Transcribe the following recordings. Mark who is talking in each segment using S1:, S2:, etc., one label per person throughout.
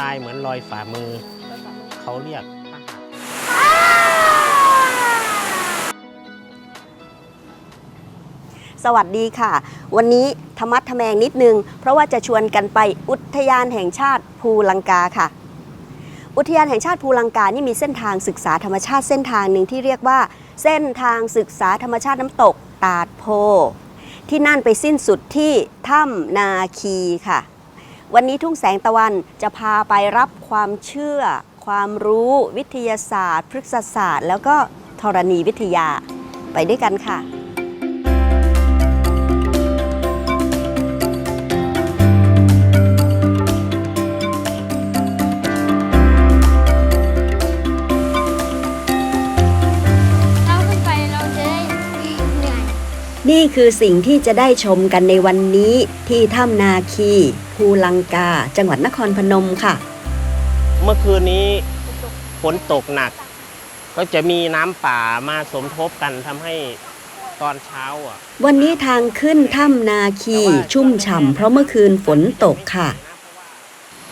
S1: ลายเหมือนรอยฝ่ามือ เขาเรียก
S2: สวัสดีค่ะ วันนี้ธรรมัดทแมงนิดนึง เพราะว่าจะชวนกันไปอุทยานแห่งชาติภูลังกาค่ะ อุทยานแห่งชาติภูลังกานี่มีเส้นทางศึกษาธรรมชาติเส้นทางหนึ่งที่เรียกว่า เส้นทางศึกษาธรรมชาติน้ำตกตาดโพที่นั่นไปสิ้นสุดที่ถ้ำนาคีค่ะ วันนี้ทุ่งแสงตะวันจะพาไปรับความเชื่อ ความรู้วิทยาศาสตร์ พฤกษศาสตร์ แล้วก็ธรณีวิทยาไปด้วยกันค่ะ
S3: นี่
S2: คือสิ่งที่จะได้ชมกันในวันนี้ที่ถ้ำนาคีภูลังกา จังหวัดนครพนมค่ะ
S1: เมื่อคืนนี้ฝนตกหนัก ก็จะมีน้ำป่ามาสมทบกันทำให้ตอนเช้าอะ
S2: วันนี้ทางขึ้นถ้ำนาคีชุ่มฉ่ำเพราะเมื่อคืนฝนตกค่ะ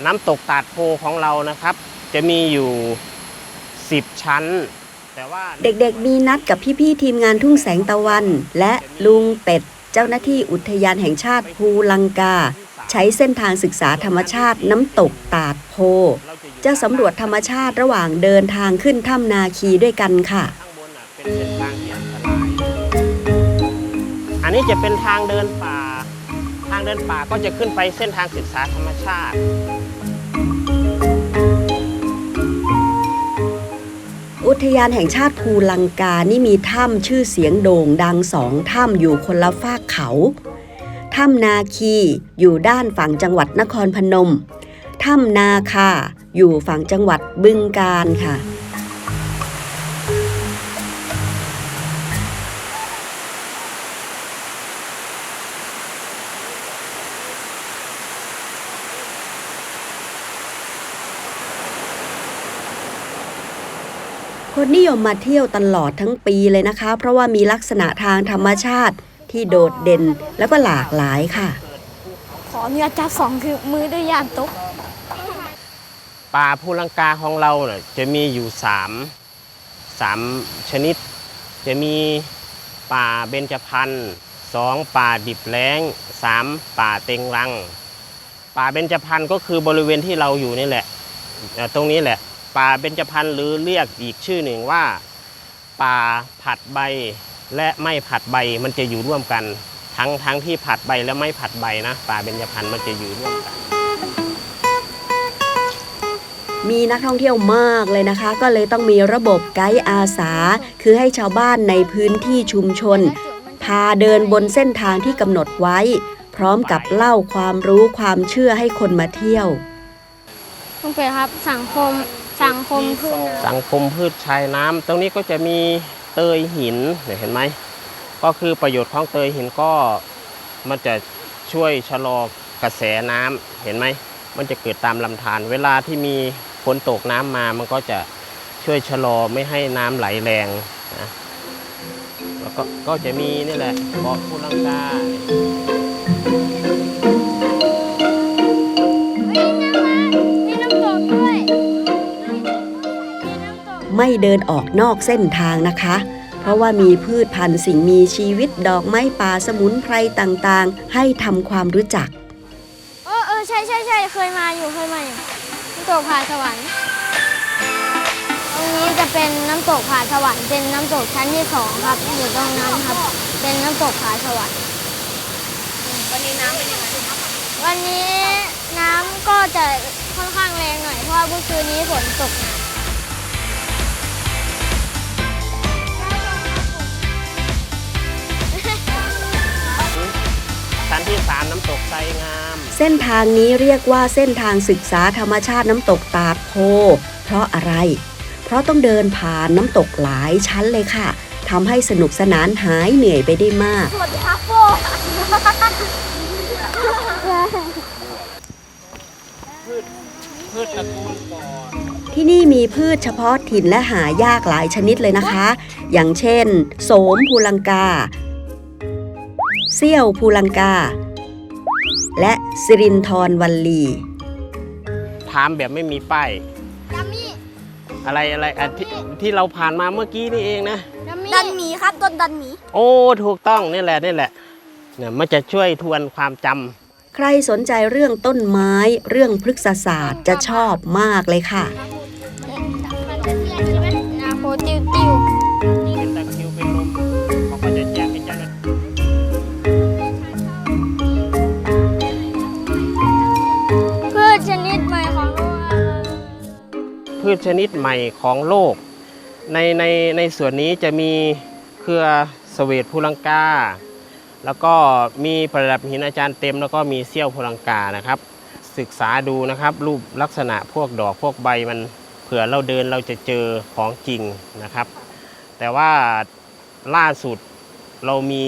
S1: น้ำตกตาดโพของเรานะครับ จะมีอยู่ 10 ชั้นแต่ว่า
S2: เด็กๆมีนัดกับพี่ๆทีมงานทุ่งแสงตะวัน และลุงเป็ด เจ้าหน้าที่อุทยานแห่งชาติภูลังกา ใช้เส้นทางศึกษาธรรมชาติน้ำตกตาดโพ จะสำรวจธรรมชาติระหว่างเดินทางขึ้นถ้ำนาคีด้วยกันค่ะ
S1: ข้างบนอะเป็นเส้นทางที่อันตรายอันนี้จะเป็นทางเดินป่า ทางเดินป่าก็จะขึ้นไปเส้นทางศึกษาธรรมชาติ
S2: อุทยานแห่งชาติภูลังกา นี่มีถ้ำชื่อเสียงโด่งดังสองถ้ำอยู่คนละฝากเขา ถ้ำนาคีอยู่ด้านฝั่งจังหวัดนครพนม ถ้ำนาคาอยู่ฝั่งจังหวัดบึงกาฬค่ะ คนนิยมมาเที่ยวตลอดทั้งปีเลยนะคะ เพราะว่ามีลักษณะทางธรรมชาติที่โดดเด่นแล้วก็หลากหลายค่ะ
S3: ขออนุญาตจับสองคือมือด้วยยานตก
S1: ป่าภูลังกาของเราเนี่ยจะมีอยู่สามสามชนิด จะมีป่าเบญจพรรณสองป่าดิบแล้งสามป่าเต็งรัง ป่าเบญจพรรณก็คือบริเวณที่เราอยู่นี่แหละเอ่อตรงนี้แหละ ป่าเบญจพรรณหรือเรียกอีกชื่อหนึ่งว่า ป่าผัดใบและไม่ผัดใบมันจะอยู่ร่วมกัน ทั้งทั้งที่ผัดใบและไม่ผัดใบนะ ป่าเบญจพรรณมันจะอยู่ร่วมกัน
S2: มีนักท่องเที่ยวมากเลยนะคะ ก็เลยต้องมีระบบไกด์อาสา คือให้ชาวบ้านในพื้นที่ชุมชน พาเดินบนเส้นทางที่กำหนดไว้ พร้อมกับเล่าความรู้ความเชื่อให้คนมาเที่ยว
S3: ต้องไปครับสังคม สังคมพื้น
S1: สังคมพืชชายน้ำตรงนี้ก็จะมีเตยหินเห็นไหมก็คือประโยชน์ของเตยหินก็มันจะช่วยชะลอกระแสน้ำเห็นไหมมันจะเกิดตามลำธารเวลาที่มีฝนตกน้ำมามันก็จะช่วยชะลอไม่ให้น้ำไหลแรงนะแล้วก็ก็จะมีนี่แหละเกาะภูลังกา
S2: ไม่เดินออกนอกเส้นทางนะคะ เพราะว่ามีพืชพันธุ์สิ่งมีชีวิตดอกไม้ป่าสมุนไพรต่างๆ ให้ทำความรู้จัก
S3: เออเออใช่ใช่ใช่เคยมาอยู่เคยมาอยู่น้ำตกผาสวรรค์ตรงนี้จะเป็นน้ำตกผาสวรรค์เป็นน้ำตกชั้นที่สองครับอยู่ตรงนั้นครับ เป็นน้ำตกผาสวรรค์วันนี้น้ำเป็นยังไงวันนี้น้ำก็จะค่อนข้างแรงหน่อยเพราะว่าเมื่อคืนนี้ฝนตกหนัก
S1: งาม
S2: เส้นทางนี้เรียกว่าเส้นทางศึกษาธรรมชาติน้ำตกตาดโพ เพราะอะไร เพราะต้องเดินผ่านน้ำตกหลายชั้นเลยค่ะทำให้สนุกสนานหายเหนื่อยไปได้มาก
S3: สวัสดีครับโฟ
S1: พืชตระกูลก่อน
S2: ที่นี่มีพืชเฉพาะถิ่นและหายากหลายชนิดเลยนะคะ อย่างเช่น โสมภูลังกา เซี่ยวภูลังกา และสิรินทรวัลลี
S1: ถามแบบไม่มีป้าย
S3: ดัมมี่
S1: อะไรอะไรอะที่ที่เราผ่านมาเมื่อกี้นี่เองนะ
S3: ดัมมี่ดันหมีครับต้นดันหมี
S1: โอ้ถูกต้องนี่แหละนี่แหละเนี่ยมันจะช่วยทวนความจำ
S2: ใครสนใจเรื่องต้นไม้เรื่องพฤกษศาสตร์จะชอบมากเลยค่ะ
S3: นาโคติวติว พืชชนิดใหม่ของโลก
S1: ในในในส่วนนี้จะมีเครือเสวตภูลังกา แล้วก็มีประดับหินอาจารย์เต็ม แล้วก็มีเซี่ยวภูลังกานะครับ ศึกษาดูนะครับ รูปลักษณะพวกดอกพวกใบมันเผื่อเราเดินเราจะเจอของจริงนะครับ แต่ว่าล่าสุดเรามี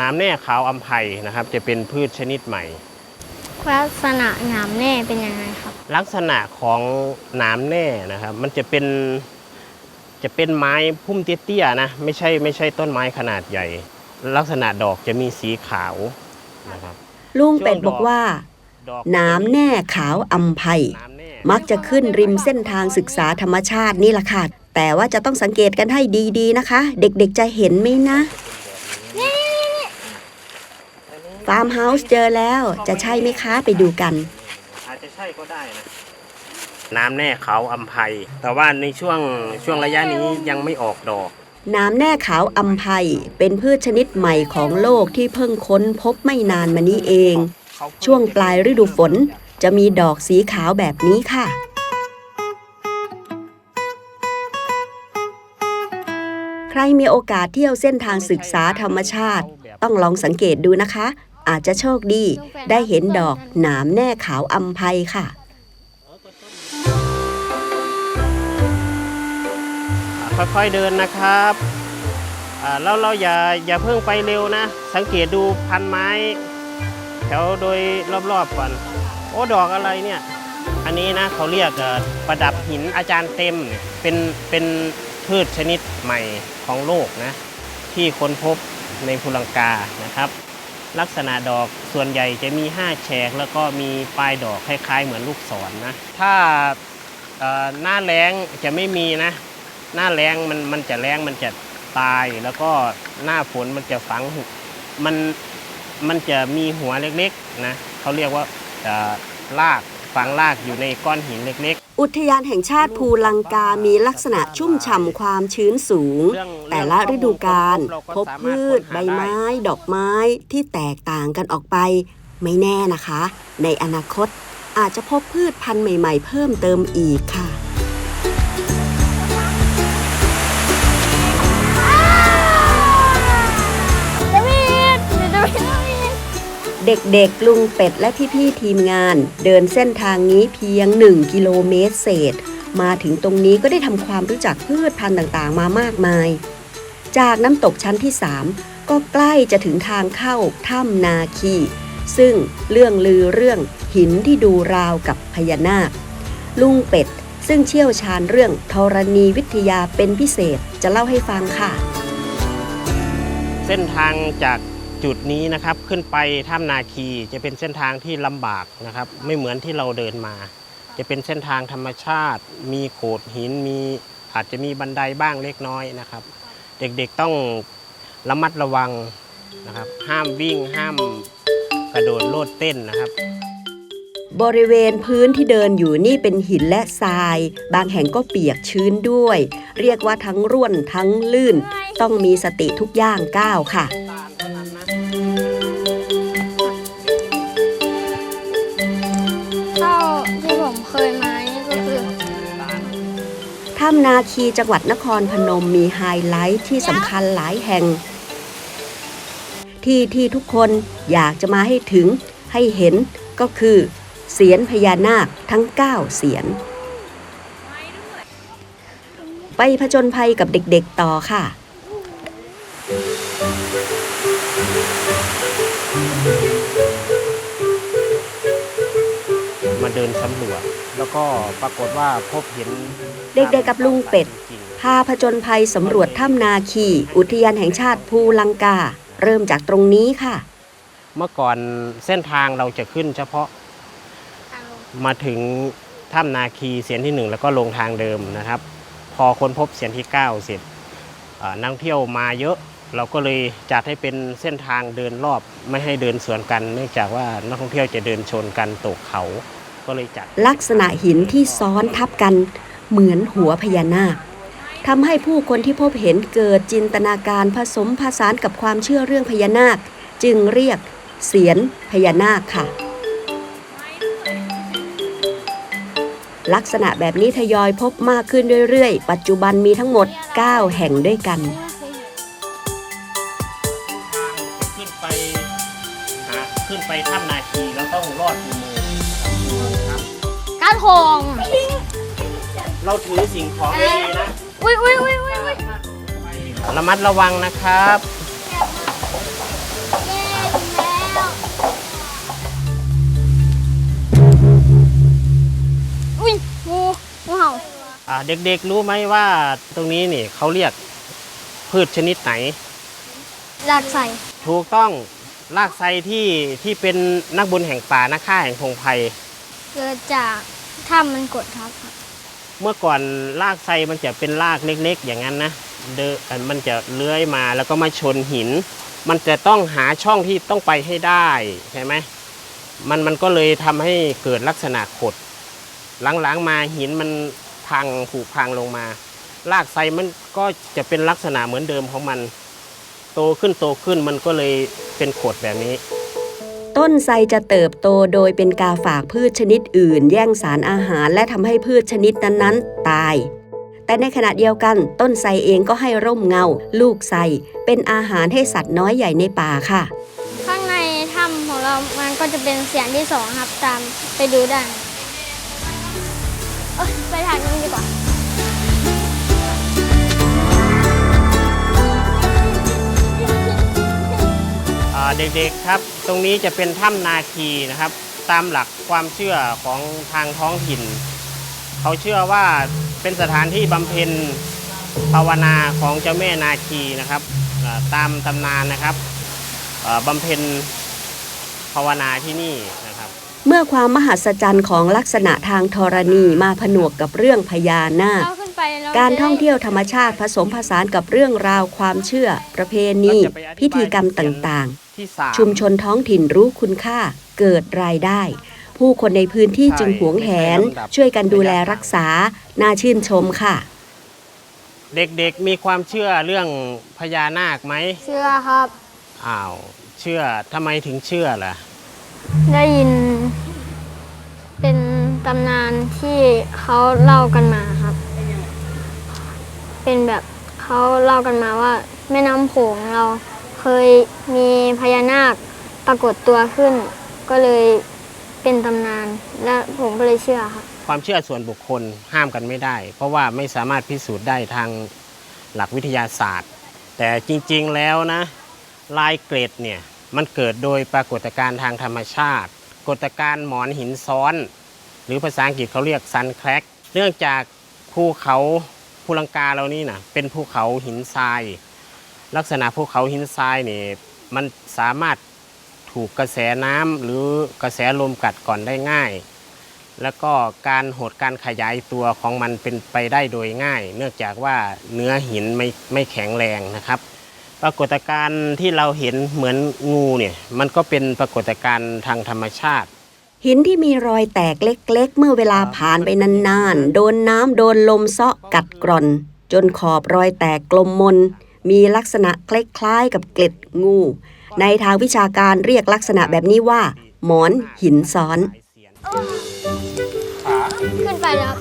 S1: น้ำแน่ขาวอัมไพนะครับ จะเป็นพืชชนิดใหม่
S3: ลักษณะหนามแน่เป็นยังไงครับ
S1: ลักษณะของหน้ำแน่นะครับ มันจะเป็นจะเป็นไม้พุ่มเตี้ยๆนะไม่ใช่ไม่ใช่ต้นไม้ขนาดใหญ่ ลักษณะดอกจะมีสีขาวนะครับ
S2: ลุงเป็ดบอกว่า
S1: ดอก
S2: น้ำแน่ขาวอัมไพ
S1: น้ำแน่
S2: มักจะขึ้นริมเส้นทางศึกษาธรรมชาตินี่แหละค่ะ แต่ว่าจะต้องสังเกตกันให้ดีๆนะคะ เด็กๆจะเห็นไหมนะ ฟาร์มเฮาส์เจอแล้วจะใช่ไหมคะไปดูกัน
S1: อาจจะใช่ก็ได้นะ น้ำแน่เขาอัมไพแต่ว่าในช่วงช่วงระยะนี้ยังไม่ออกดอก
S2: น้ำแน่ขาวอัมไพเป็นพืชชนิดใหม่ของโลกที่เพิ่งค้นพบไม่นานมานี้เอง ช่วงปลายฤดูฝนจะมีดอกสีขาวแบบนี้ค่ะใครมีโอกาสเที่ยวเส้นทางศึกษาธรรมชาติ ต้องลองสังเกตดูนะคะ อาจจะโชคดี ได้เห็นดอกหนามแน่ขาวอัมไพค่ะ
S1: ค่อยๆเดินนะครับแล้วเราอย่าอย่าเพิ่งไปเร็วนะ สังเกตดูพันไม้ แถวโดยรอบๆก่อน โอ้ดอกอะไรเนี่ย อันนี้นะเขาเรียกประดับหินอาจารย์เต็มเนี่ยเป็นเป็นพืชชนิดใหม่ของโลกนะ ที่ค้นพบในภูลังกานะครับ ลักษณะดอกส่วนใหญ่จะมี 5 แฉก แล้วก็มีปลายดอกคล้าย ๆ เหมือนลูกศรนนะ ถ้าหน้าแล้งจะไม่มีนะ หน้าแล้งมันมันจะแล้งมันจะตายแล้วก็หน้าฝนมันจะฝังมันมันจะมีหัวเล็กๆนะเขาเรียกว่าเอ่อรากฝังรากอยู่ในก้อนหินเล็ก
S2: อุทยานแห่งชาติภูลังกามีลักษณะชุ่มฉ่ำความชื้นสูง แต่ละฤดูกาลพ
S1: บ
S2: พืช ใบไม้
S1: ได้
S2: ดอกไม้ที่แตกต่างกันออกไป ไม่แน่นะคะ ในอนาคตอาจจะพบพืชพันธุ์ใหม่ ๆ เพิ่มเติมอีกค่ะ
S3: เด็
S2: กๆ ลุงเป็ดและพี่ๆทีมงาน เดินเส้นทางนี้เพียง 1 กิโลเมตรเศษ มาถึงตรงนี้ก็ได้ทำความรู้จักพืชพันธุ์ต่างๆ มามากมาย จากน้ำตกชั้นที่ 3 ก็ใกล้จะถึงทางเข้าถ้ำนาคี ซึ่งเรื่องลือเรื่องหินที่ดูราวกับพญานาค ลุงเป็ดซึ่งเชี่ยวชาญเรื่องธรณีวิทยาเป็นพิเศษจะเล่าให้ฟังค่ะ
S1: เส้นทางจาก จุดนี้นะครับขึ้นไปถ้ำนาคีจะเป็นเส้นทางที่ลำบากนะครับ ไม่เหมือนที่เราเดินมา จะเป็นเส้นทางธรรมชาติ มีโขดหินมีอาจจะมีบันไดบ้างเล็กน้อยนะครับ เด็กๆต้องระมัดระวังนะครับ ห้ามวิ่งห้ามกระโดดโลดเต้นนะครับ
S2: บริเวณพื้นที่เดินอยู่นี่เป็นหินและทราย บางแห่งก็เปียกชื้นด้วย เรียกว่าทั้งร่วนทั้งลื่น ต้องมีสติทุกย่างก้าวค่ะำนาคีจังหวัดนครพนมมีไฮไลท์ที่สำคัญหลายแห่ง ที่ที่ทุกคนอยากจะมาให้ถึงให้เห็นก็คือเสียนพญานาคทั้ง 9 เสียน ไปผจญภัยกับเด็กๆต่อค่ะ
S1: มาเดินสำรวจแล้วก็ปรากฏว่าพบเห็น
S2: เด็กๆกับลุงเป็ด พาผจญภัยสำรวจถ้ำนาคี อุทยานแห่งชาติภูลังกา เริ่มจากตรงนี้ค่ะ
S1: เมื่อก่อนเส้นทางเราจะขึ้นเฉพาะมาถึงถ้ำนาคีเสียนที่หนึ่งแล้วก็ลงทางเดิมนะครับ พอค้นพบเสียนที่ 9 เสร็จเอ่อนักท่องเที่ยวมาเยอะเราก็เลยจัดให้เป็นเส้นทางเดินรอบไม่ให้เดินสวนกัน เนื่องจากว่านักท่องเที่ยวจะเดินชนกันตกเขาก็เลยจัด
S2: ลักษณะหินที่ซ้อนทับกัน เหมือนหัวพญานาคทำให้ผู้คนที่พบเห็นเกิดจินตนาการผสมผสานกับความเชื่อเรื่องพญานาค จึงเรียกเสียนพญานาคค่ะ ลักษณะแบบนี้ทยอยพบมากขึ้นเรื่อยๆ ปัจจุบันมีทั้งหมด 9 แห่งด้วยกัน
S1: ขึ้นไปหาขึ้นไปถ้ำนาคีแล้วต้องรอดอุโมงค์นะครับ
S3: กระทง
S1: เราถือสิ่งของดีๆนะ
S3: อุ้ยอุ้ยอุ้ยอุ้ยอุ้ย
S1: ระมัดระวังนะครับ
S3: อุ้ยงูงูเห่า
S1: อ่าเด็กๆรู้ไหมว่าตรงนี้นี่เขาเรียกพืชชนิดไหน
S3: ลากใส่
S1: ถูกต้องรากไทรที่ที่เป็นนักบุญแห่งป่านักฆ่าแห่งพงไพร
S3: เกิดจากถ้ำมันกดทับครับ
S1: เมื่อก่อนรากไทรมันจะเป็นรากเล็กๆ อย่างนั้นนะเดอนมันจะเลื้อยมาแล้วก็มาชนหิน มันจะต้องหาช่องที่ต้องไปให้ได้ใช่ไหมมันมันก็เลยทำให้เกิดลักษณะขด หลังๆมาหินมันพังผุพังลงมา รากไทรมันก็จะเป็นลักษณะเหมือนเดิมของมัน โตขึ้นโตขึ้นมันก็เลยเป็นขดแบบนี้
S2: ต้นไทรจะเติบโตโดยเป็นกาฝากพืชชนิดอื่น แย่งสารอาหารและทำให้พืชชนิดนั้นๆ ตาย แต่ในขณะเดียวกัน ต้นไทรเองก็ให้ร่มเงา ลูกไทรเป็นอาหารให้สัตว์น้อยใหญ่ในป่าค่ะ
S3: ข้างในถ้ำของเรามันก็จะเป็นเสียงที่สองครับตามไปดูได้เอ้ไปทางนู้นดีกว่า
S1: เด็กๆครับ ตรงนี้จะเป็นถ้ำนาคีนะครับ ตามหลักความเชื่อของทางท้องถิ่น เขาเชื่อว่าเป็นสถานที่บำเพ็ญภาวนาของเจ้าแม่นาคีนะครับตามตำนานนะครับบำเพ็ญภาวนาที่นี่น
S2: เมื่อความมหัศจรรย์ของลักษณะทางธรณีมาผนวกกับเรื่องพญานาค
S3: เราขึ้นไปเรา
S2: การ
S3: จะได้
S2: ท่องเที่ยวธรรมชาติผสมผสานกับเรื่องราวความเชื่อ ประเพณี พิธีกรรมต่าง
S1: ที่สาม
S2: ๆชุมชนท้องถิ่นรู้คุณค่า เกิดรายได้ ผู้คนในพื้นที่จึงหวงแหน ช่วยกันดูแลรักษา น่าชื่นชมค่ะ
S1: เด็กๆมีความเชื่อเรื่องพญานาคไหม
S3: เชื่อครับ
S1: อ้าวเชื่อทำไมถึงเชื่อล่ะ
S3: ได้ยินเป็น ตำนานที่เขาเล่ากันมาครับ เป็นแบบเขาเล่ากันมาว่า แม่น้ำโขงเราเคยมีพญานาคปรากฏตัวขึ้น ก็เลยเป็นตำนาน และผมก็เลยเชื่อครับ
S1: ความเชื่อส่วนบุคคลห้ามกันไม่ได้ เพราะว่าไม่สามารถพิสูจน์ได้ทางหลักวิทยาศาสตร์ แต่จริงๆแล้วนะ ลายเกรดเนี่ยมันเกิดโดยปรากฏการณ์ทางธรรมชาติกฏการณ์หมอนหินซ้อน หรือภาษาอังกฤษเขาเรียกซันแครกเนื่องจากภูเขาภูลังกาเรานี่นะเป็นภูเขาหินทราย ลักษณะภูเขาหินทรายนี่มันสามารถถูกกระแสน้ำหรือกระแสลมกัดก่อนได้ง่าย แล้วก็การหดการขยายตัวของมันเป็นไปได้โดยง่าย เนื่องจากว่าเนื้อหินไม่ไม่แข็งแรงนะครับปรากฏการณ์ที่เราเห็นเหมือนงูเนี่ยมันก็เป็นปรากฏการณ์ทางธรรมชาติ
S2: หินที่มีรอยแตกเล็ก ๆ เมื่อเวลาผ่านไปนานๆ โดนน้ำโดนลมเซาะกัดกร่อน จนขอบรอยแตกกลมมน มีลักษณะคล้ายๆกับเกล็ดงู ในทางวิชาการเรียกลักษณะแบบนี้ว่า หมอนหินซ้อน
S3: ขึ้นไปแล้ว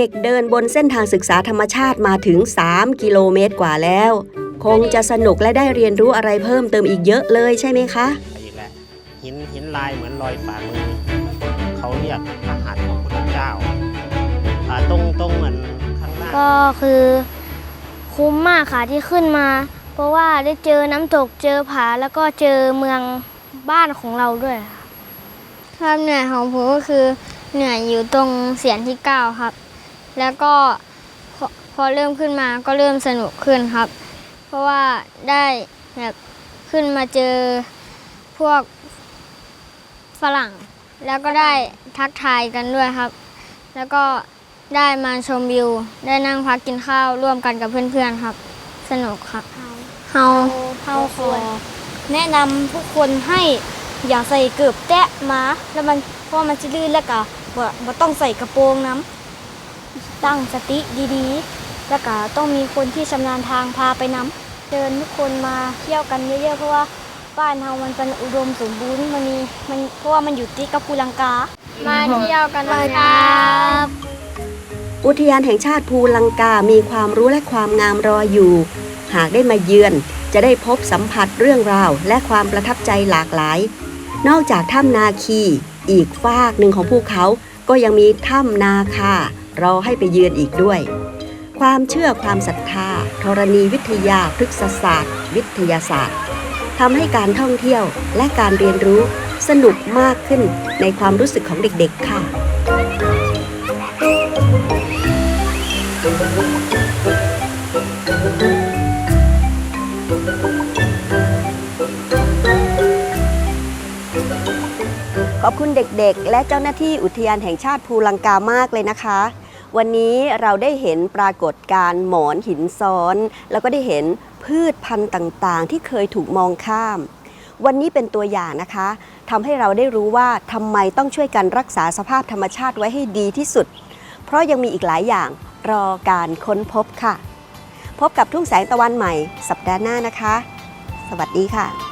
S2: ด็กๆ เดินบนเส้นทางศึกษาธรรมชาติมาถึง 3 กิโลเมตรกว่าแล้ว คงจะสนุกและได้เรียนรู้อะไรเพิ่มเติมอีกเยอะเลยใช่ไหมคะ
S1: อีกแล้วหินหินลายเหมือนรอยฝ่ามือเขาเรียกพระหัตถ์ของพระเจ้าอ่าตรงตรงเหมือนข้างล่าง
S3: ก็คือคุ้มมากค่ะที่ขึ้นมา เพราะว่าได้เจอน้ำตกเจอผาแล้วก็เจอเมืองบ้านของเราด้วยค่ะความเหนื่อยของผมก็คือเหนื่อยอยู่ตรงเสียงที่9ครับ แล้วก็พอพอเริ่มขึ้นมาก็เริ่มสนุกขึ้นครับ เพราะว่าได้แบบขึ้นมาเจอพวกฝรั่ง แล้วก็ได้ทักทายกันด้วยครับ แล้วก็ได้มาชมวิว ได้นั่งพักกินข้าวร่วมกันกับเพื่อนๆครับ สนุกครับเฮา
S4: เฮาควรแนะนำผู้คนให้อย่าใส่เกือบแตะมาแล้วมันเพราะมันจะลื่นแล้วก็บ่บ่ต้องใส่กระโปรงน้ำ ตั้งสติดีๆ แล้วก็ต้องมีคนที่ชำนาญทางพาไปน้ำเชิญทุกคนมาเที่ยวกันเยอะๆ เพราะว่าบ้านเฮามันเป็นอุดมสมบูรณ์มันมีมันเพราะว่ามันอยู่ติดกับภูลังกา
S3: มาเที่ยวกันนะครับ
S2: อุทยานแห่งชาติภูลังกา มีความรู้และความงามรออยู่ หากได้มาเยือน จะได้พบสัมผัสเรื่องราว และความประทับใจหลากหลาย นอกจากถ้ำนาคี อีกฟากหนึ่งของภูเขา ก็ยังมีถ้ำนาคา รอให้ไปเยือนอีกด้วย ความเชื่อความศรัทธาธรณีวิทยาพฤกษศาสตร์ วิทยาศาสตร์ทำให้การท่องเที่ยวและการเรียนรู้สนุกมากขึ้นในความรู้สึกของเด็กๆค่ะขอบคุณเด็กๆ และเจ้าหน้าที่อุทยานแห่งชาติภูลังกามากเลยนะคะ วันนี้เราได้เห็นปรากฏการณ์หมอนหินซ้อน แล้วก็ได้เห็นพืชพันธุ์ต่างๆ ที่เคยถูกมองข้าม วันนี้เป็นตัวอย่างนะคะทำให้เราได้รู้ว่าทำไมต้องช่วยกันรักษาสภาพธรรมชาติไว้ให้ดีที่สุด เพราะยังมีอีกหลายอย่างรอการค้นพบค่ะ พบกับทุ่งแสงตะวันใหม่ สัปดาห์หน้านะคะ สวัสดีค่ะ